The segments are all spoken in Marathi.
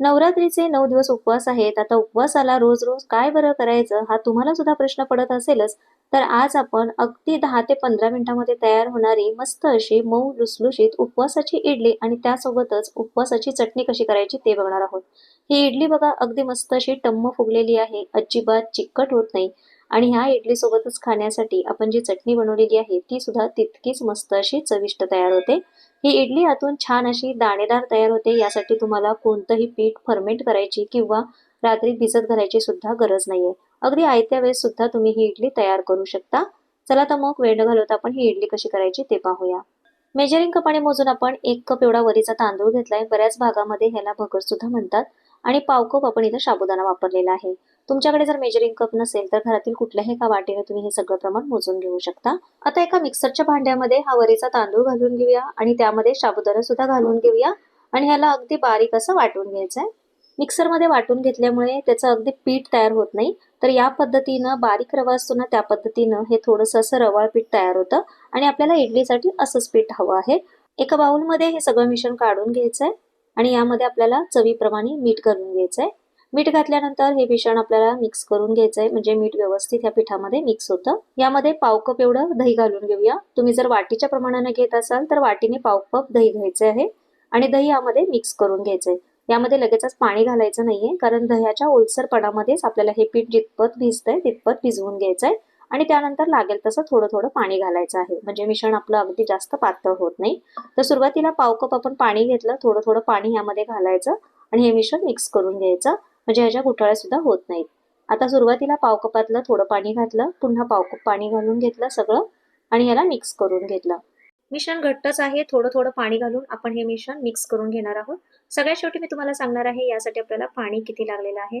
नवरात्रीचे नऊ दिवस उपवास आहेत. आता उपवासाला रोज रोज काय बरं करायचं? हा तुम्हाला सुद्धा प्रश्न पडत असेलच. तर आज आपण अगदी दहा ते पंधरा मिनिटांमध्ये तयार होणारी मस्त अशी मऊ लुसलुशीत उपवासाची इडली आणि त्यासोबतच उपवासाची चटणी कशी करायची ते बघणार आहोत. ही इडली बघा अगदी मस्त अशी टम्म फुगलेली आहे. अजिबात चिकट होत नाही. आणि ह्या इडली सोबतच खाण्यासाठी आपण जी चटणी बनवलेली आहे ती सुद्धा तितकीच मस्त अशी चविष्ट तयार होते. ही इडली आतून छान अशी दाणेदार तयार होते यासाठी तुम्हाला कोणतंही पीठ फर्मेंट करायची किंवा रात्री भिजत घालायची सुद्धा गरज नाहीये. अगदी आयत्या वेळेस सुद्धा तुम्ही ही इडली तयार करू शकता. चला तर मग वेळ न घालवता आपण ही इडली कशी करायची ते पाहूया. मेजरिंग कपाने मोजून आपण एक कप एवढा वरीचा तांदूळ घेतलाय. बऱ्याच भागामध्ये ह्याला भगर सुद्धा म्हणतात. आणि पाव कप आपण इथं साबुदाणा वापरलेला आहे. तुमच्याकडे जर मेजरिंग कप नसेल तर घरातील कुठल्याही एका वाटेने तुम्ही हे सगळं प्रमाण मोजून घेऊ शकता. आता एका मिक्सरच्या भांड्यामध्ये हा वरीचा तांदूळ घालून घेऊया आणि त्यामध्ये साबुदाणा सुद्धा घालून घेऊया आणि ह्याला अगदी बारीक असं वाटून घ्यायचंय. मिक्सरमध्ये वाटून घेतल्यामुळे त्याचं अगदी पीठ तयार होत नाही. तर या पद्धतीनं बारीक रवा असतो ना त्या पद्धतीनं हे थोडंसं असं रवाळ पीठ तयार होतं आणि आपल्याला इडलीसाठी असंच पीठ हवं आहे. एका बाउलमध्ये हे सगळं मिश्रण काढून घ्यायचंय आणि यामध्ये आपल्याला चवीप्रमाणे मीठ घालून घ्यायचंय. मीठ घातल्यानंतर हे मिश्रण आपल्याला मिक्स करून घ्यायचंय. म्हणजे मीठ व्यवस्थित ह्या पिठामध्ये मिक्स होतं. यामध्ये पाव कप एवढं दही घालून घेऊया. तुम्ही जर वाटीच्या प्रमाणाने घेत असाल तर वाटीने पाव कप दही घ्यायचे आहे. आणि दही यामध्ये मिक्स करून घ्यायचंय. यामध्ये लगेचच पाणी घालायचं नाहीये कारण दह्याच्या ओलसरपणामध्येच आपल्याला हे पीठ जितपत भिजतंय तितपत भिजवून घ्यायचंय. आणि त्यानंतर लागेल तसं थोडं थोडं पाणी घालायचं आहे. म्हणजे मिश्रण आपलं अगदी जास्त पातळ होत नाही. तर सुरुवातीला पाव कप आपण पाणी घेतलं थोडं थोडं पाणी यामध्ये घालायचं आणि हे मिश्रण मिक्स करून घ्यायचं. म्हणजे ह्याच्या घोटाळ्या सुद्धा होत नाहीत. आता सुरुवातीला पावकपातलं थोडं पाणी घातलं पुन्हा पावकप पाणी घालून घेतलं सगळं आणि याला मिक्स करून घेतलं. मिश्रण घट्टच आहे थोडं थोडं पाणी घालून आपण हे मिश्रण मिक्स करून घेणार आहोत. सगळ्यात शेवटी मी तुम्हाला सांगणार आहे यासाठी आपल्याला पाणी किती लागलेलं आहे?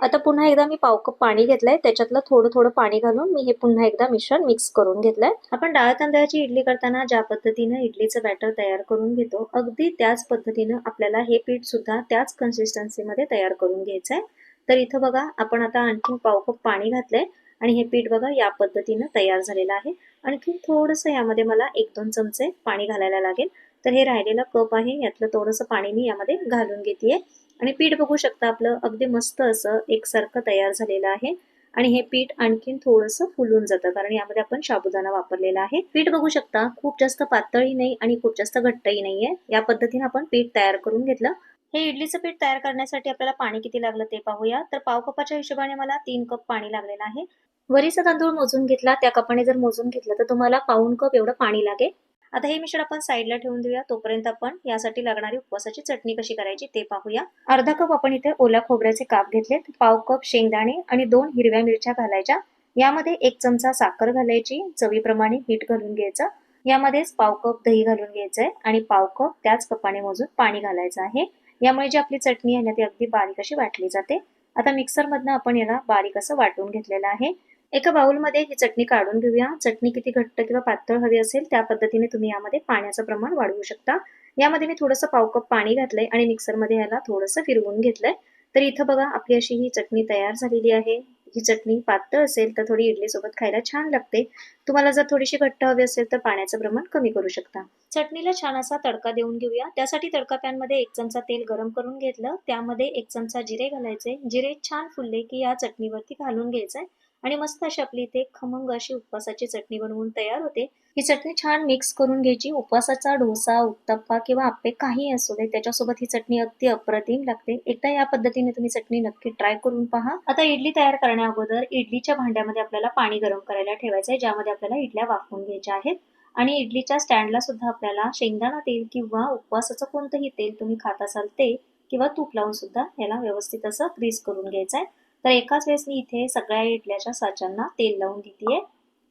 आता पुन्हा एकदा मी पाव कप पाणी घेतलंय. त्याच्यातलं थोडं थोडं पाणी घालून मी हे पुन्हा एकदा मिश्रण मिक्स करून घेतलंय. आपण डाळ तांदळाची इडली करताना ज्या पद्धतीनं इडलीचं बॅटर तयार करून घेतो अगदी त्याच पद्धतीनं आपल्याला हे पीठ सुद्धा त्याच कन्सिस्टन्सीमध्ये तयार करून घ्यायचंय. तर इथं बघा आपण आता आणखी पाव कप पाणी घातलंय आणि हे पीठ बघा या पद्धतीनं तयार झालेलं आहे. आणखी थोडंसं यामध्ये मला एक दोन चमचे पाणी घालायला लागेल. तर हे राहिलेलं कप आहे यातलं थोडंसं पाणी मी यामध्ये घालून घेते आणि पीठ बघू शकता आपलं अगदी मस्त असं एकसारखं तयार झालेलं आहे. आणि हे पीठ आणखीन थोडंसं फुलून जातं कारण यामध्ये आपण साबुदाणा वापरलेला आहे. पीठ बघू शकता खूप जास्त पातळही नाही आणि खूप जास्त घट्टही नाहीये या पद्धतीने आपण पीठ तयार करून घेतलं. हे इडलीचं पीठ तयार करण्यासाठी आपल्याला पाणी किती लागलं ते पाहूया. तर पाव कपाच्या हिशोबाने मला तीन कप पाणी लागलेलं आहे. वरीचा तांदूळ मोजून घेतला. त्या कपाने जर मोजून घेतलं तर तुम्हाला पाऊन कप एवढं पाणी लागेल. आता हे मिश्रण आपण साईडला ठेवून देऊया. तोपर्यंत आपण यासाठी लागणारी उपवासाची चटणी कशी करायची ते पाहूया. अर्धा कप आपण इथे ओल्या खोबऱ्याचे काप घेतलेत पाव कप शेंगदाणे आणि दोन हिरव्या मिरच्या घालायच्या. यामध्ये एक चमचा साखर घालायची चवीप्रमाणे मीठ घालून घ्यायचं. यामध्येच पाव कप दही घालून घ्यायचंय आणि पाव कप त्याच कपाने मोजून पाणी घालायचं आहे. यामुळे जी आपली चटणी आहे ना ती अगदी बारीक अशी वाटली जाते. आता मिक्सर मधनं आपण याला बारीक असं वाटून घेतलेलं आहे. एका बाउलमध्ये ही चटणी काढून घेऊया. चटणी किती घट्ट किंवा पातळ हवी असेल त्या पद्धतीने तुम्ही यामध्ये पाण्याचं प्रमाण वाढवू शकता. यामध्ये मी थोडंसं पाव कप पाणी घातलंय आणि मिक्सरमध्ये याला थोडंसं फिरवून घेतलंय. तर इथं बघा आपली अशी ही चटणी तयार झालेली आहे. ही चटणी पातळ असेल तर थोडी इडली सोबत खायला छान लागते. तुम्हाला जर थोडीशी घट्ट हवी असेल तर पाण्याचं प्रमाण कमी करू शकता. चटणीला छान असा तडका देऊन घेऊया. त्यासाठी तडका पॅनमध्ये एक चमचा तेल गरम करून घेतलं. त्यामध्ये एक चमचा जिरे घालायचे. जिरे छान फुलले की या चटणीवरती घालून घ्यायचंय. आणि मस्त अशी आपली इथे खमंग अशी उपवासाची चटणी बनवून तयार होते. ही चटणी छान मिक्स करून घ्यायची. उपवासाचा डोसा उत्तप्पा किंवा आप्पे काही असू दे त्याच्यासोबत ही चटणी अगदी अप्रतिम लागते. एकदा या पद्धतीने तुम्ही चटणी नक्की ट्राय करून पहा. आता इडली तयार करण्या अगोदर इडलीच्या भांड्यामध्ये आपल्याला पाणी गरम करायला ठेवायचं आहे ज्यामध्ये आपल्याला इडल्या वाफवून घ्यायच्या आहेत. आणि इडलीच्या स्टँडला सुद्धा आपल्याला शेंगदाणा तेल किंवा उपवासाचं कोणतंही तेल तुम्ही खात असाल ते किंवा तूप लावून सुद्धा याला व्यवस्थित असं ग्रीस करून घ्यायचं आहे तर एकाच वेळेस मी इथे सगळ्या इडल्याच्या साच्यांना तेल लावून घेते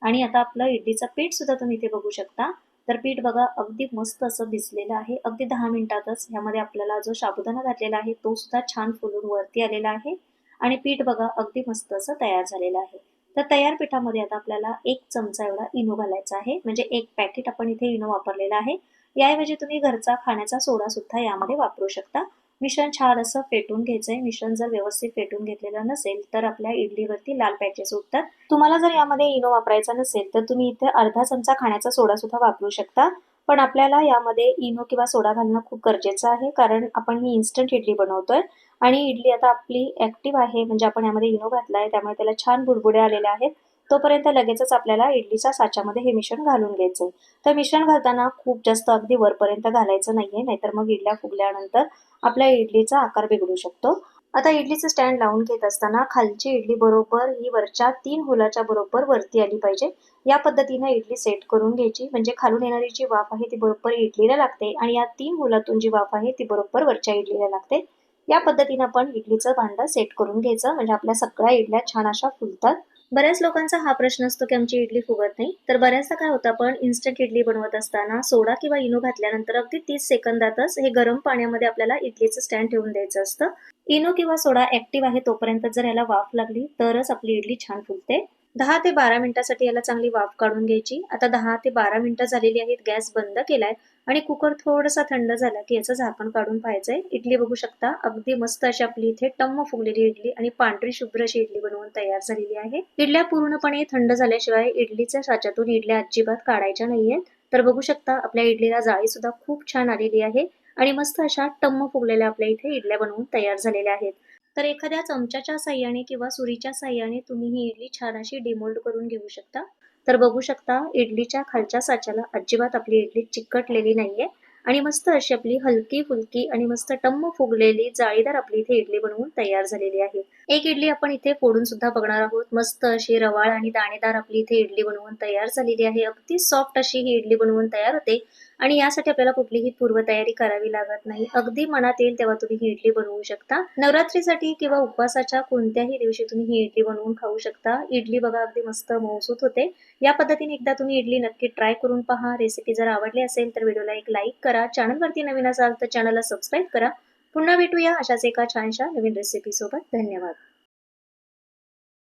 आणि आता आपलं इडलीचं पीठ सुद्धा तुम्ही इथे बघू शकता. तर पीठ बघा अगदी मस्त असं भिजलेलं आहे. अगदी दहा मिनिटातच ह्यामध्ये आपल्याला जो साबुदाणा घातलेला आहे तो सुद्धा छान फुलून वरती आलेला आहे. आणि पीठ बघा अगदी मस्त असं तयार झालेलं आहे. तर तयार पिठामध्ये आता आपल्याला एक चमचा एवढा इनो घालायचा आहे. म्हणजे एक पॅकेट आपण इथे इनो वापरलेला आहे. याऐवजी तुम्ही घरचा खाण्याचा सोडा सुद्धा यामध्ये वापरू शकता. मिश्रण छान असं फेटून घ्यायचंय. मिश्रण जर व्यवस्थित फेटून घेतलेलं नसेल तर आपल्या इडलीवरती लाल पॅचेस उठतात तुम्हाला जर यामध्ये इनो वापरायचा नसेल तर तुम्ही इथे अर्धा चमचा खाण्याचा सोडा सुद्धा वापरू शकता. पण आपल्याला यामध्ये इनो किंवा सोडा घालणं खूप गरजेचं आहे. कारण आपण ही इन्स्टंट इडली बनवतोय. आणि इडली आता आपली ऍक्टिव्ह आहे. म्हणजे आपण यामध्ये इनो घातला आहे त्यामुळे त्याला छान बुडबुडे आलेले आहेत. तोपर्यंत लगेचच आपल्याला इडलीच्या साच्यामध्ये हे मिश्रण घालून घ्यायचंय. तर मिश्रण घालताना खूप जास्त अगदी वरपर्यंत घालायचं नाहीये नाहीतर मग इडल्या फुगल्यानंतर आपल्या इडलीचा आकार बिघडू शकतो. आता इडलीचं स्टँड लावून घेत असताना खालची इडली बरोबर ही वरच्या तीन होलाच्या बरोबर वरती आली पाहिजे. या पद्धतीने इडली सेट करून घ्यायची. म्हणजे खालून येणारी जी वाफ आहे ती बरोबर इडलीला लागते आणि या तीन होलातून जी वाफ आहे ती बरोबर वरच्या इडलीला लागते. या पद्धतीने आपण इडलीचं भांडं सेट करून घ्यायचं. म्हणजे आपल्या सगळ्या इडल्या छान अशा फुलतात. बऱ्याच लोकांचा हा प्रश्न असतो की आमची इडली फुगत नाही. तर बऱ्याचदा काय होतं आपण इन्स्टंट इडली बनवत असताना सोडा किंवा इनो घातल्यानंतर अगदी तीस सेकंदातच हे गरम पाण्यामध्ये आपल्याला इडलीचं स्टँड ठेवून द्यायचं असतं. इनो किंवा सोडा ऍक्टिव्ह आहे तोपर्यंत जर याला वाफ लागली तरच आपली इडली छान फुलते. दहा ते बारा मिनिटासाठी याला चांगली वाफ काढून घ्यायची. आता दहा ते बारा मिनिटं झालेली आहेत गॅस बंद केलाय. आणि कुकर थोडासा थंड झाला की याचं झाकण काढून पाहायचंय. इडली बघू शकता. अगदी मस्त अशी आपली इथे टम्म फुगलेली इडली आणि पांढरी शुभ्र अशी इडली बनवून तयार झालेली आहे. इडल्या पूर्णपणे थंड झाल्याशिवाय इडलीच्या साच्यातून इडल्या अजिबात काढायच्या नाहीयेत. तर बघू शकता आपल्या इडलीला जाळी सुद्धा खूप छान आलेली आहे आणि मस्त अशा टम्म फुगलेल्या आपल्या इथे इडल्या बनवून तयार झालेल्या आहेत. तर एखाद्या चमच्याच्या साह्याने किंवा सुरीच्या साह्याने तुम्ही ही इडली छान अशी डिमोल्ड करून घेऊ शकता. तर बघू शकता इडलीच्या खालच्या साच्याला अजिबात आपली इडली चिकटलेली नाहीये. आणि मस्त अशी आपली हलकी फुलकी आणि मस्त टम्म फुगलेली जाळीदार आपली इथे इडली बनवून तयार झालेली आहे. एक इडली आपण इथे फोडून सुद्धा बघणार आहोत. मस्त अशी रवाळ आणि दाणेदार आपली इथे इडली बनवून तयार झालेली आहे. अगदी सॉफ्ट अशी ही इडली बनवून तयार होते. आणि यासाठी आपल्याला कुठलीही पूर्वतयारी करावी लागत नाही. अगदी मनात येईल तेव्हा तुम्ही ही इडली बनवू शकता. नवरात्रीसाठी किंवा उपवासाच्या कोणत्याही दिवशी तुम्ही ही इडली बनवून खाऊ शकता. इडली बघा अगदी मस्त मौसूत होते. या पद्धतीने एकदा तुम्ही इडली नक्की ट्राय करून पहा. रेसिपी जर आवडली असेल तर व्हिडिओला एक लाईक करा. चॅनलवरती नवीन असाल तर चॅनलला सबस्क्राईब करा. पुन्हा भेटूया अशाच एका छानशा नवीन रेसिपी सोबत. धन्यवाद.